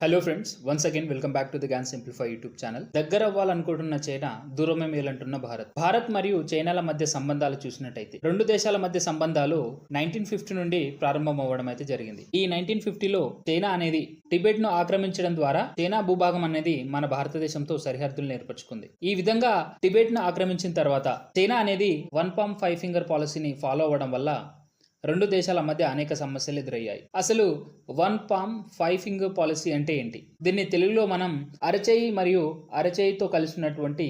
Hello friends once again welcome back to the Gyan simplify YouTube channel దగ్గర అవ్వాలనుకుంటున్న China దూరమే మేలంటున్న భారత్. భారత్ మరియు చైనాల మధ్య సంబంధాలు చూసినట్టయితే రెండు దేశాల మధ్య సంబంధాలు నైన్టీన్ ఫిఫ్టీ నుండి ప్రారంభం అవ్వడం అయితే జరిగింది. ఈ నైన్టీన్ ఫిఫ్టీలో చైనా అనేది టిబెట్ను ఆక్రమించడం ద్వారా చైనా భూభాగం అనేది మన భారతదేశంతో సరిహద్దులను ఏర్పరచుకుంది. ఈ విధంగా టిబెట్ను ఆక్రమించిన తర్వాత చైనా అనేది వన్ పామ్ ఫైవ్ ఫింగర్ పాలసీని ఫాలో అవ్వడం వల్ల రెండు దేశాల మధ్య అనేక సమస్యలు ఎదురయ్యాయి. అసలు one palm five finger policy అంటే ఏంటి? దీన్ని తెలుగులో మనం అరచేయి మరియు అరచేయితో కలిసినటువంటి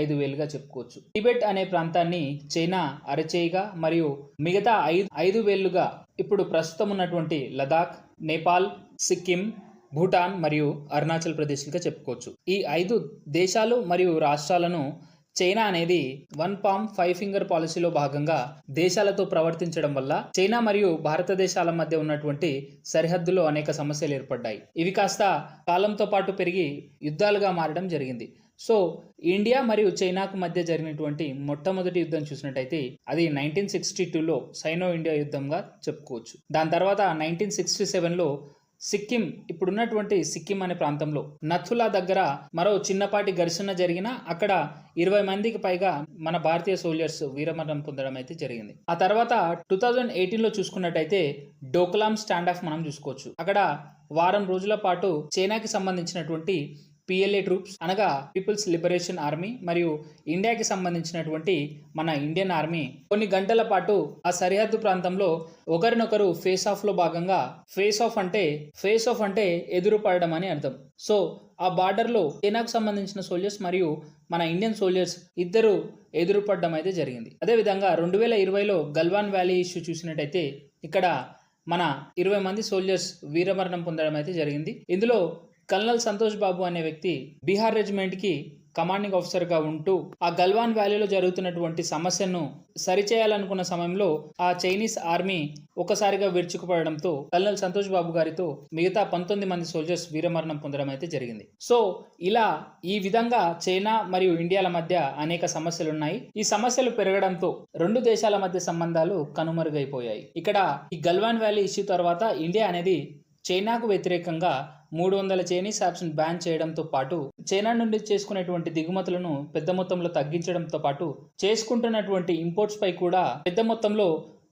ఐదు వేలుగా చెప్పుకోవచ్చు. టిబెట్ అనే ప్రాంతాన్ని చైనా అరచేయిగా మరియు మిగతా ఐదు ఐదు వేలుగా ఇప్పుడు ప్రస్తుతం ఉన్నటువంటి లదాఖ్ నేపాల్ సిక్కిం భూటాన్ మరియు అరుణాచల్ ప్రదేశ్గా చెప్పుకోవచ్చు. ఈ ఐదు దేశాలు మరియు రాష్ట్రాలను చైనా అనేది వన్ పామ్ ఫైవ్ ఫింగర్ పాలసీలో భాగంగా దేశాలతో ప్రవర్తించడం వల్ల చైనా మరియు భారతదేశాల మధ్య ఉన్నటువంటి సరిహద్దులో అనేక సమస్యలు ఏర్పడ్డాయి. ఇవి కాస్త కాలంతో పాటు పెరిగి యుద్ధాలుగా మారడం జరిగింది. సో ఇండియా మరియు చైనాకు మధ్య జరిగినటువంటి మొట్టమొదటి యుద్ధం చూసినట్టయితే అది నైన్టీన్ సిక్స్టీ టూలో సైనో ఇండియా యుద్ధంగా చెప్పుకోవచ్చు. దాని తర్వాత నైన్టీన్ సిక్స్టీ సెవెన్లో సిక్కిం ఇప్పుడున్నటువంటి సిక్కిం అనే ప్రాంతంలో. నథులా దగ్గర మరో చిన్నపాటి ఘర్షణ జరిగిన అక్కడ ఇరవై మందికి పైగా మన భారతీయ సోల్జర్స్ వీరమరణం పొందడం అయితే జరిగింది. ఆ తర్వాత టూ థౌజండ్ ఎయిటీన్లో చూసుకున్నట్టయితే డోక్లాం స్టాండ్ ఆఫ్ మనం చూసుకోవచ్చు. అక్కడ వారం రోజుల పాటు చైనాకి సంబంధించినటువంటి పిఎల్ఏ ట్రూప్స్ అనగా పీపుల్స్ లిబరేషన్ ఆర్మీ మరియు ఇండియాకి సంబంధించినటువంటి మన ఇండియన్ ఆర్మీ కొన్ని గంటల పాటు ఆ సరిహద్దు ప్రాంతంలో ఒకరినొకరు ఫేస్ ఆఫ్లో భాగంగా ఫేస్ ఆఫ్ అంటే ఫేస్ ఆఫ్ అంటే ఎదురు పడడం అని అర్థం. సో ఆ బార్డర్లో చైనాకు సంబంధించిన సోల్జర్స్ మరియు మన ఇండియన్ సోల్జర్స్ ఇద్దరు ఎదురుపడడం అయితే జరిగింది. అదేవిధంగా రెండు వేల ఇరవైలో గల్వాన్ వ్యాలీ ఇష్యూ చూసినట్టయితే ఇక్కడ మన ఇరవై మంది సోల్జర్స్ వీరమరణం పొందడం అయితే జరిగింది. ఇందులో కల్నల్ సంతోష్ బాబు అనే వ్యక్తి బీహార్ రెజిమెంట్కి కమాండింగ్ ఆఫీసర్గా ఉంటూ ఆ గల్వాన్ వ్యాలీలో జరుగుతున్నటువంటి సమస్యను సరిచేయాలనుకున్న సమయంలో ఆ చైనీస్ ఆర్మీ ఒకసారిగా విరుచుకుపడడంతో కల్నల్ సంతోష్ బాబు గారితో మిగతా పంతొమ్మిది మంది సోల్జర్స్ వీరమరణం పొందడం అయితే జరిగింది. సో ఇలా ఈ విధంగా చైనా మరియు ఇండియాల మధ్య అనేక సమస్యలు ఉన్నాయి ఈ సమస్యలు పెరగడంతో రెండు దేశాల మధ్య సంబంధాలు కనుమరుగైపోయాయి. ఇక్కడ ఈ గల్వాన్ వ్యాలీ ఇష్యూ తర్వాత ఇండియా అనేది చైనాకు వ్యతిరేకంగా మూడు వందల చైనీస్ యాప్స్ను బ్యాన్ చేయడంతో పాటు చైనా నుండి చేసుకునేటువంటి దిగుమతులను పెద్ద మొత్తంలో తగ్గించడంతో పాటు చేసుకుంటున్నటువంటి ఇంపోర్ట్స్పై కూడా పెద్ద మొత్తంలో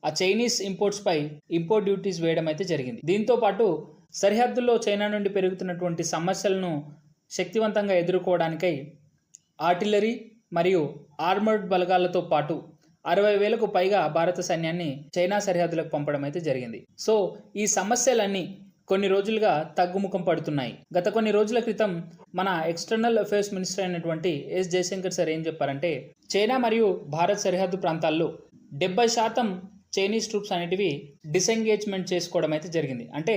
ఆ చైనీస్ ఇంపోర్ట్స్పై ఇంపోర్ట్ డ్యూటీస్ వేయడం అయితే జరిగింది. దీంతో పాటు సరిహద్దుల్లో చైనా నుండి పెరుగుతున్నటువంటి సమస్యలను శక్తివంతంగా ఎదుర్కోవడానికై ఆర్టిలరీ మరియు ఆర్మర్డ్ బలగాలతో పాటు అరవై వేలకు పైగా భారత సైన్యాన్ని చైనా సరిహద్దులకు పంపడం అయితే జరిగింది. సో ఈ సమస్యలన్నీ కొన్ని రోజులుగా తగ్గుముఖం పడుతున్నాయి. గత కొన్ని రోజుల క్రితం మన ఎక్స్టర్నల్ అఫైర్స్ మినిస్టర్ అయినటువంటి ఎస్ జయశంకర్ సార్ ఏం చెప్పారంటే చైనా మరియు భారత్ సరిహద్దు ప్రాంతాల్లో డెబ్బై శాతం చైనీస్ ట్రూప్స్ అనేటివి డిసెంగేజ్మెంట్ చేసుకోవడం అయితే జరిగింది. అంటే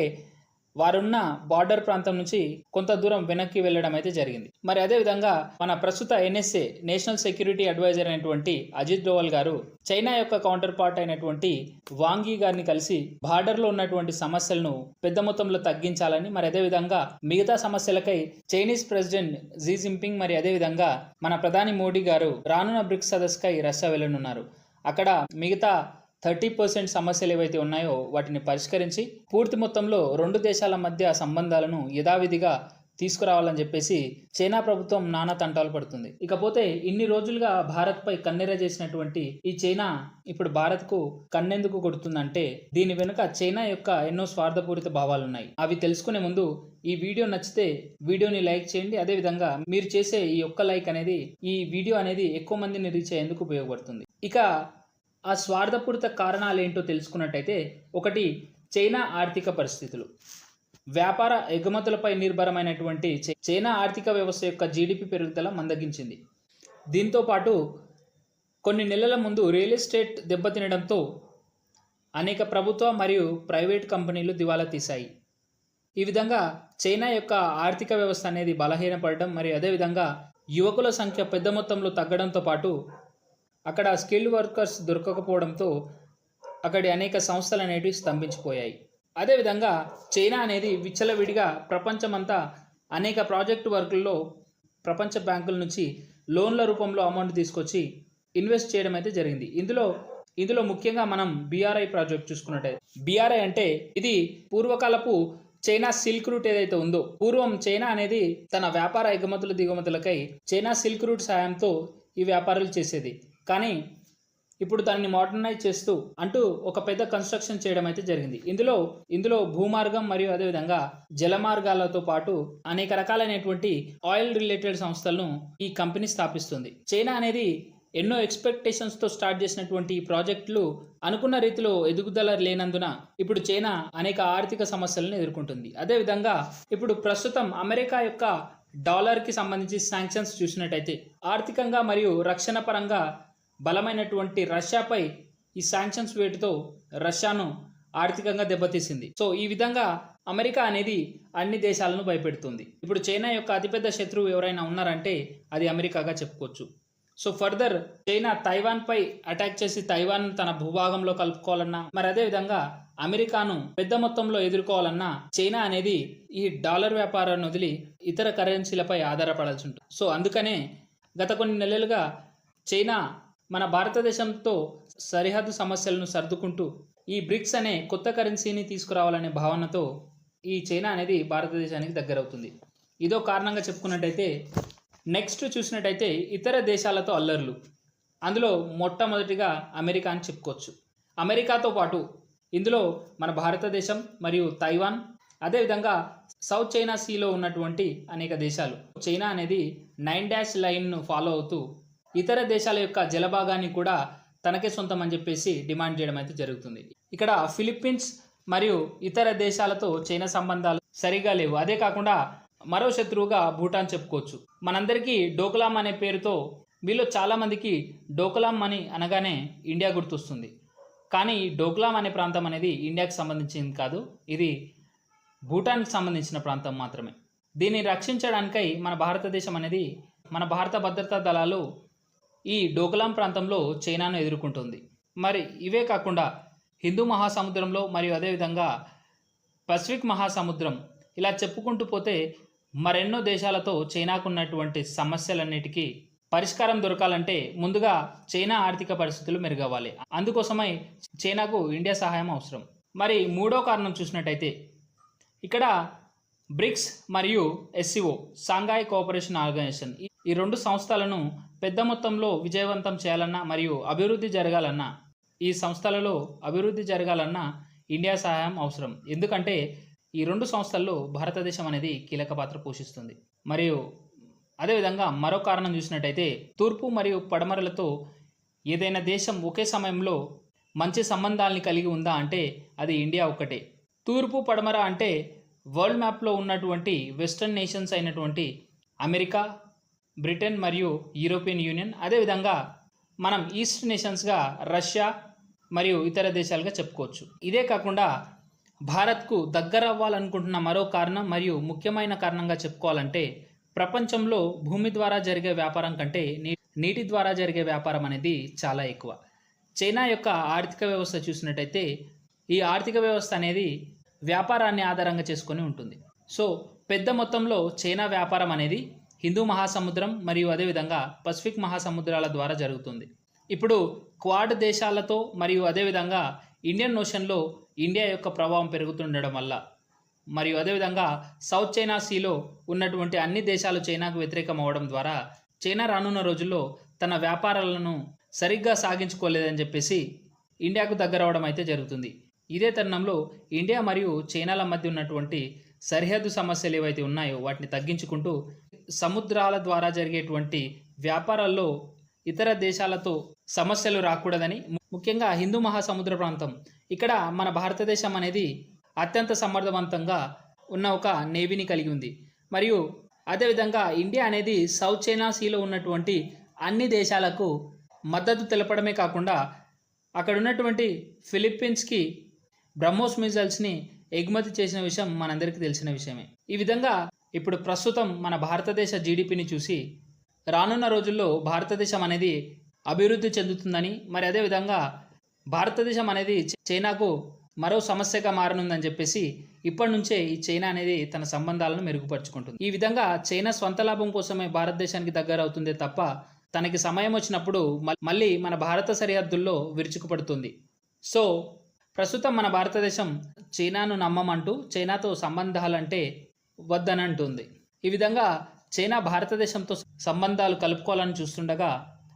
వారున్న బార్డర్ ప్రాంతం నుంచి కొంత దూరం వెనక్కి వెళ్ళడం అయితే జరిగింది. మరి అదేవిధంగా మన ప్రస్తుత ఎన్ఎస్ఏ నేషనల్ సెక్యూరిటీ అడ్వైజర్ అయినటువంటి అజిత్ డోవల్ గారు చైనా యొక్క కౌంటర్ పార్ట్ అయినటువంటి వాంగీ గారిని కలిసి బార్డర్లో ఉన్నటువంటి సమస్యలను పెద్ద మొత్తంలో తగ్గించాలని మరి అదేవిధంగా మిగతా సమస్యలకై చైనీస్ ప్రెసిడెంట్ జీ జిన్పింగ్ మరి అదేవిధంగా మన ప్రధాని మోడీ గారు రానున్న బ్రిక్స్ సదస్సుకై రష్యా వెళ్ళనున్నారు. అక్కడ మిగతా థర్టీ పర్సెంట్ సమస్యలు ఏవైతే ఉన్నాయో వాటిని పరిష్కరించి పూర్తి మొత్తంలో రెండు దేశాల మధ్య సంబంధాలను యథావిధిగా తీసుకురావాలని చెప్పేసి చైనా ప్రభుత్వం నానా తంటాలు పడుతుంది. ఇకపోతే ఇన్ని రోజులుగా భారత్పై కన్నెర చేసినటువంటి ఈ చైనా ఇప్పుడు భారత్కు కన్నెందుకు కొడుతుందంటే దీని వెనుక చైనా యొక్క ఎన్నో స్వార్థపూరిత భావాలు ఉన్నాయి అవి తెలుసుకునే ముందు ఈ వీడియో నచ్చితే వీడియోని లైక్ చేయండి. అదేవిధంగా మీరు చేసే ఈ ఒక్క లైక్ అనేది ఈ వీడియో అనేది ఎక్కువ మందిని రీచ్ అయ్యేందుకు ఉపయోగపడుతుంది. ఇక ఆ స్వార్థపూరిత కారణాలు ఏంటో తెలుసుకున్నట్టయితే ఒకటి చైనా ఆర్థిక పరిస్థితులు. వ్యాపార ఎగుమతులపై నిర్భరమైనటువంటి చై- చైనా ఆర్థిక వ్యవస్థ యొక్క జీడిపి పెరుగుదల మందగించింది. దీంతో పాటు కొన్ని నెలల ముందు రియల్ ఎస్టేట్ దెబ్బతినడంతో అనేక ప్రభుత్వ మరియు ప్రైవేట్ కంపెనీలు దివాలా తీశాయి. ఈ విధంగా చైనా యొక్క ఆర్థిక వ్యవస్థ అనేది బలహీనపడడం మరియు అదేవిధంగా యువకుల సంఖ్య పెద్ద మొత్తంలో తగ్గడంతో పాటు అక్కడ స్కిల్డ్ వర్కర్స్ దొరకకపోవడంతో అక్కడి అనేక సంస్థలు అనేటివి స్తంభించిపోయాయి. అదేవిధంగా చైనా అనేది విచ్చలవిడిగా ప్రపంచమంతా అనేక ప్రాజెక్టు వర్కుల్లో ప్రపంచ బ్యాంకుల నుంచి లోన్ల రూపంలో అమౌంట్ తీసుకొచ్చి ఇన్వెస్ట్ చేయడం అయితే జరిగింది. ఇందులో ఇందులో ముఖ్యంగా మనం బీఆర్ఐ ప్రాజెక్ట్ చూసుకున్నట్టయితే బీఆర్ఐ అంటే ఇది పూర్వకాలపు చైనా సిల్క్ రూట్ ఏదైతే ఉందో పూర్వం చైనా అనేది తన వ్యాపార ఎగుమతులు దిగుమతులకై చైనా సిల్క్ రూట్ సాయంతో ఈ వ్యాపారాలు చేసేది. కానీ ఇప్పుడు దాన్ని మోడర్నైజ్ చేస్తూ అంటూ ఒక పెద్ద కన్స్ట్రక్షన్ చేయడం అయితే జరిగింది. ఇందులో ఇందులో భూమార్గం మరియు అదేవిధంగా జల మార్గాలతో పాటు అనేక రకాలైనటువంటి ఆయిల్ రిలేటెడ్ సంస్థలను ఈ కంపెనీ స్థాపిస్తుంది. చైనా అనేది ఎన్నో ఎక్స్పెక్టేషన్స్తో స్టార్ట్ చేసినటువంటి ఈ ప్రాజెక్టులు అనుకున్న రీతిలో ఎదుగుదల లేనందున ఇప్పుడు చైనా అనేక ఆర్థిక సమస్యలను ఎదుర్కొంటుంది. అదేవిధంగా ఇప్పుడు ప్రస్తుతం అమెరికా యొక్క డాలర్కి సంబంధించి శాంక్షన్స్ చూసినట్టయితే ఆర్థికంగా మరియు రక్షణ పరంగా బలమైనటువంటి రష్యాపై ఈ శాంక్షన్స్ వేటుతో రష్యాను ఆర్థికంగా దెబ్బతీసింది. సో ఈ విధంగా అమెరికా అనేది అన్ని దేశాలను భయపెడుతుంది. ఇప్పుడు చైనా యొక్క అతిపెద్ద శత్రువు ఎవరైనా ఉన్నారంటే అది అమెరికాగా చెప్పుకోవచ్చు. సో ఫర్దర్ చైనా తైవాన్పై అటాక్ చేసి తైవాన్ తన భూభాగంలో కలుపుకోవాలన్నా మరి అదే విధంగా అమెరికాను పెద్ద మొత్తంలో ఎదుర్కోవాలన్నా చైనా అనేది ఈ డాలర్ వ్యాపారాన్ని వదిలి ఇతర కరెన్సీలపై ఆధారపడాల్సి ఉంటుంది. సో అందుకనే గత కొన్ని నెలలుగా చైనా మన భారతదేశంతో సరిహద్దు సమస్యలను సర్దుకుంటూ ఈ బ్రిక్స్ అనే కొత్త కరెన్సీని తీసుకురావాలనే భావనతో ఈ చైనా అనేది భారతదేశానికి దగ్గరవుతుంది. ఇదో కారణంగా చెప్పుకున్నట్టయితే నెక్స్ట్ చూసినట్టయితే ఇతర దేశాలతో అల్లర్లు. అందులో మొట్టమొదటిగా అమెరికా అని చెప్పుకోవచ్చు. అమెరికాతో పాటు ఇందులో మన భారతదేశం మరియు తైవాన్ అదేవిధంగా సౌత్ చైనా సీలో ఉన్నటువంటి అనేక దేశాలు. చైనా అనేది నైన్ డాష్ లైన్ను ఫాలో అవుతూ ఇతర దేశాల యొక్క జలభాగాన్ని కూడా తనకే సొంతం అని చెప్పేసి డిమాండ్ చేయడం అయితే జరుగుతుంది. ఇక్కడ ఫిలిప్పీన్స్ మరియు ఇతర దేశాలతో చైనా సంబంధాలు సరిగా లేవు. అదే కాకుండా మరో శత్రువుగా భూటాన్ చెప్పుకోవచ్చు. మనందరికీ డోకలాం అనే పేరుతో వీళ్ళు చాలామందికి డోకలాం అని అనగానే ఇండియా గుర్తొస్తుంది. కానీ డోక్లాం అనే ప్రాంతం అనేది ఇండియాకి సంబంధించింది కాదు. ఇది భూటాన్కి సంబంధించిన ప్రాంతం మాత్రమే. దీన్ని రక్షించడానికై మన భారతదేశం అనేది మన భారత భద్రతా దళాలు ఈ డోకలాం ప్రాంతంలో చైనాను ఎదుర్కొంటుంది. మరి ఇవే కాకుండా హిందూ మహాసముద్రంలో మరియు అదేవిధంగా పసిఫిక్ మహాసముద్రం ఇలా చెప్పుకుంటూ పోతే మరెన్నో దేశాలతో చైనాకున్నటువంటి సమస్యలన్నిటికీ పరిష్కారం దొరకాలంటే ముందుగా చైనా ఆర్థిక పరిస్థితులు మెరుగవ్వాలి. అందుకోసమై చైనాకు ఇండియా సహాయం అవసరం. మరి మూడో కారణం చూసినట్టయితే ఇక్కడ బ్రిక్స్ మరియు ఎస్సిఓ సాంఘాయ్ కోఆపరేషన్ ఆర్గనైజేషన్ ఈ- రెండు సంస్థలను పెద్ద మొత్తంలో విజయవంతం చేయాలన్నా మరియు అభివృద్ధి జరగాలన్నా ఈ సంస్థలలో అభివృద్ధి జరగాలన్నా ఇండియా సహాయం అవసరం. ఎందుకంటే ఈ రెండు సంస్థల్లో భారతదేశం అనేది కీలక పాత్ర పోషిస్తుంది. మరియు అదేవిధంగా మరో కారణం చూసినట్టయితే తూర్పు మరియు పడమరలతో ఏదైనా దేశం ఒకే సమయంలో మంచి సంబంధాలని కలిగి ఉందా అంటే అది ఇండియా ఒక్కటే. తూర్పు పడమర అంటే వరల్డ్ మ్యాప్లో ఉన్నటువంటి వెస్టర్న్ నేషన్స్ అయినటువంటి అమెరికా బ్రిటన్ మరియు యూరోపియన్ యూనియన్. అదేవిధంగా మనం ఈస్ట్ నేషన్స్గా రష్యా మరియు ఇతర దేశాలుగా చెప్పుకోవచ్చు. ఇదే కాకుండా భారత్కు దగ్గర అవ్వాలనుకుంటున్న మరో కారణం మరియు ముఖ్యమైన కారణంగా చెప్పుకోవాలంటే ప్రపంచంలో భూమి ద్వారా జరిగే వ్యాపారం కంటే నీ నీటి ద్వారా జరిగే వ్యాపారం అనేది చాలా ఎక్కువ. చైనా యొక్క ఆర్థిక వ్యవస్థ చూసినట్టయితే ఈ ఆర్థిక వ్యవస్థ అనేది వ్యాపారాన్ని ఆధారంగా చేసుకొని ఉంటుంది. సో పెద్ద మొత్తంలో చైనా వ్యాపారం అనేది హిందూ మహాసముద్రం మరియు అదేవిధంగా పసిఫిక్ మహాసముద్రాల ద్వారా జరుగుతుంది. ఇప్పుడు క్వాడ్ దేశాలతో మరియు అదేవిధంగా ఇండియన్ ఓషన్లో ఇండియా యొక్క ప్రభావం పెరుగుతుండడం వల్ల మరియు అదేవిధంగా సౌత్ చైనా సీలో ఉన్నటువంటి అన్ని దేశాలు చైనాకు వ్యతిరేకం అవ్వడం ద్వారా చైనా రానున్న రోజుల్లో తన వ్యాపారాలను సరిగ్గా సాగించుకోలేదని చెప్పేసి ఇండియాకు దగ్గర అవడం అయితే జరుగుతుంది. ఇదే తరుణంలో ఇండియా మరియు చైనాల మధ్య ఉన్నటువంటి సరిహద్దు సమస్యలు ఏవైతే ఉన్నాయో వాటిని తగ్గించుకుంటూ సముద్రాల ద్వారా జరిగేటువంటి వ్యాపారాల్లో ఇతర దేశాలతో సమస్యలు రాకూడదని ముఖ్యంగా హిందూ మహాసముద్ర ప్రాంతం. ఇక్కడ మన భారతదేశం అనేది అత్యంత సమర్థవంతంగా ఉన్న ఒక నేవీని కలిగి ఉంది. మరియు అదేవిధంగా ఇండియా అనేది సౌత్ చైనా సీలో ఉన్నటువంటి అన్ని దేశాలకు మద్దతు తెలపడమే కాకుండా అక్కడ ఉన్నటువంటి ఫిలిప్పీన్స్కి బ్రహ్మోస్ మిజైల్స్ని ఎగుమతి చేసిన విషయం మనందరికీ తెలిసిన విషయమే. ఈ విధంగా ఇప్పుడు ప్రస్తుతం మన భారతదేశ జీడిపిని చూసి రానున్న రోజుల్లో భారతదేశం అనేది అభివృద్ధి చెందుతుందని మరి అదేవిధంగా భారతదేశం అనేది చైనాకు మరో సమస్యగా మారనుందని చెప్పేసి ఇప్పటి నుంచే ఈ చైనా అనేది తన సంబంధాలను మెరుగుపరుచుకుంటుంది. ఈ విధంగా చైనా స్వంత లాభం కోసమే భారతదేశానికి దగ్గర అవుతుందే తప్ప తనకి సమయం వచ్చినప్పుడు మళ్ళీ మన భారత సరిహద్దుల్లో విరుచుకుపడుతుంది. సో ప్రస్తుతం మన భారతదేశం చైనాను నమ్మమంటూ చైనాతో సంబంధాలంటే వద్దని అంటుంది ఈ విధంగా చైనా భారతదేశంతో సంబంధాలు కలుపుకోవాలని చూస్తుండగా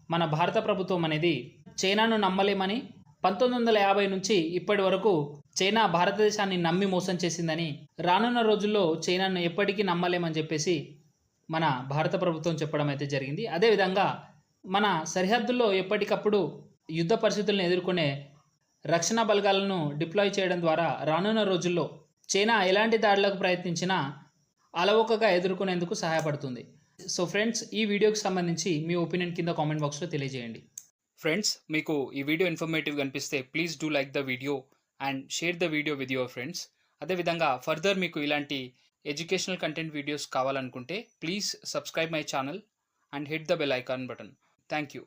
మన భారత ప్రభుత్వం అనేది చైనాను నమ్మలేమని పంతొమ్మిది వందల యాభై నుంచి ఇప్పటి వరకు చైనా భారతదేశాన్ని నమ్మి మోసం చేసిందని రానున్న రోజుల్లో చైనాను ఎప్పటికీ నమ్మలేమని చెప్పేసి మన భారత ప్రభుత్వం చెప్పడం అయితే జరిగింది. అదేవిధంగా మన సరిహద్దుల్లో ఎప్పటికప్పుడు యుద్ధ పరిస్థితులను ఎదుర్కొనే రక్షణ బలగాలను డిప్లాయ్ చేయడం ద్వారా రానున్న రోజుల్లో చైనా ఎలాంటి దాడులకు ప్రయత్నించినా అలవోకగా ఎదుర్కొనేందుకు సహాయపడుతుంది. సో ఫ్రెండ్స్ ఈ వీడియోకి సంబంధించి మీ ఒపీనియన్ కింద కామెంట్ బాక్స్లో తెలియజేయండి. ఫ్రెండ్స్ మీకు ఈ వీడియో ఇన్ఫర్మేటివ్ కనిపిస్తే please do like the video and share the video with your friends. అదేవిధంగా ఫర్దర్ మీకు ఇలాంటి ఎడ్యుకేషనల్ కంటెంట్ వీడియోస్ కావాలనుకుంటే please subscribe my channel and hit the bell icon button. Thank you.